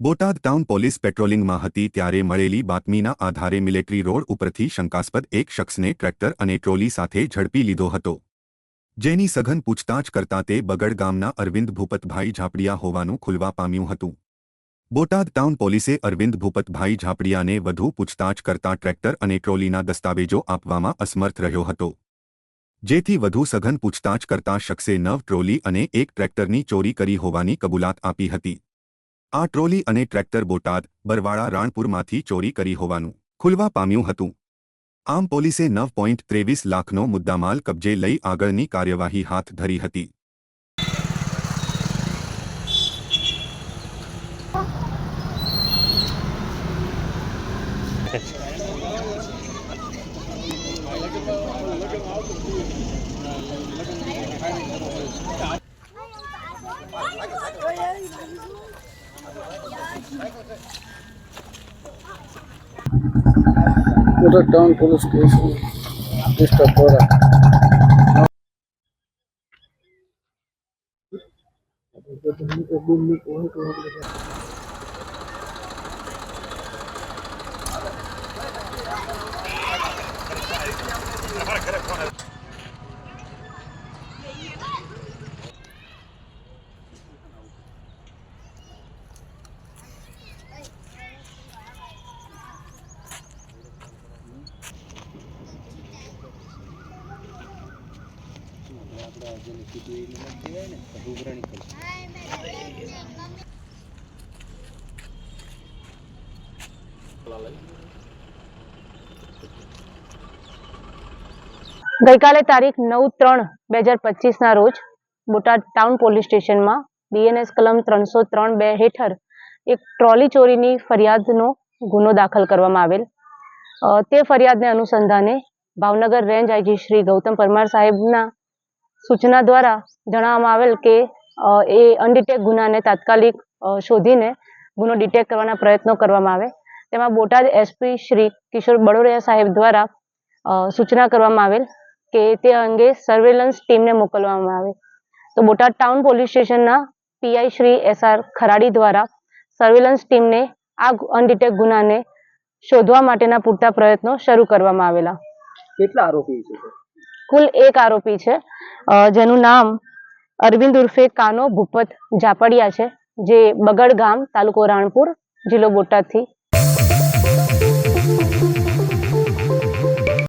Botad town police પેટ્રોલિંગમાં હતી ત્યારે મળેલી બાતમીના આધારે મિલિટરી રોડ ઉપરથી શંકાસ્પદ એક શખ્સને ટ્રેક્ટર અને ટ્રોલી સાથે ઝડપી લીધો હતો. જેની સઘન પૂછતાછ કરતા તે બગડ ગામના અરવિંદ ભૂપતભાઈ ઝાપડિયા હોવાનું ખુલવા પામ્યું હતું. બોટાદ ટાઉન પોલીસે અરવિંદ ભૂપતભાઈ ઝાપડિયાને વધુ પૂછતાછ કરતા ટ્રેક્ટર અને ટ્રોલીના દસ્તાવેજો આપવામાં અસમર્થ રહ્યો હતો. જેથી વધુ સઘન પૂછતાછ કરતા શખ્સે નવ ટ્રોલી અને એક ટ્રેક્ટરની ચોરી કરી હોવાની કબૂલાત આપી હતી. આ ટ્રોલી અને ટ્રેક્ટર બોટાદ, બરવાળા રાણપુરમાંથી ચોરી કરી હોવાનું ખુલવા પામ્યું હતું. આમ પોલીસે નવ પોઈન્ટ ત્રેવીસ લાખનો મુદ્દામાલ કબજે લઈ આગળની કાર્યવાહી હાથ ધરી હતી. ওটা টাউন পুলিশ কেস ডিস্টার্ব করা Para que le pones. આપણે જેને કીધું એ મત કહેવાય ને રૂગરણી ગઈકાલે તારીખ નવ ત્રણ બે હજાર પચીસના રોજ બોટાદ ટાઉન પોલીસ સ્ટેશનમાં બીએનએસ કલમ ત્રણસો ત્રણ બે હેઠળ એક ટ્રોલી ચોરીની ફરિયાદનો ગુનો દાખલ કરવામાં આવેલ. તે ફરિયાદને અનુસંધાને ભાવનગર રેન્જ આઈજી શ્રી ગૌતમ પરમાર સાહેબના સૂચના દ્વારા જણાવવામાં આવેલ કે એ અનડિટેક ગુનાને તાત્કાલિક શોધીને ગુનો ડિટેક્ટ કરવાના પ્રયત્નો કરવામાં આવે. તેમાં બોટાદ એસપી શ્રી કિશોર બડોરિયા સાહેબ દ્વારા સૂચના કરવામાં આવેલ કે તે અંગે સર્વેલન્સ ટીમને મોકલવામાં આવે. તો બોટાદ ટાઉન પોલીસ સ્ટેશનના PI Shri S R Kharadi દ્વારા સર્વેલન્સ ટીમને આ અનડિટેક ગુનાને શોધવા માટેના પૂરતા પ્રયત્નો શરૂ કરવામાં આવેલા. કેટલા આરોપી છે? કુલ એક આરોપી છે. જેનું નામ અરવિંદ ઉર્ફે કાનો ભૂપત ઝાપડિયા છે, જે બગડ ગામ તાલુકો રાણપુર જિલ્લો બોટાદથી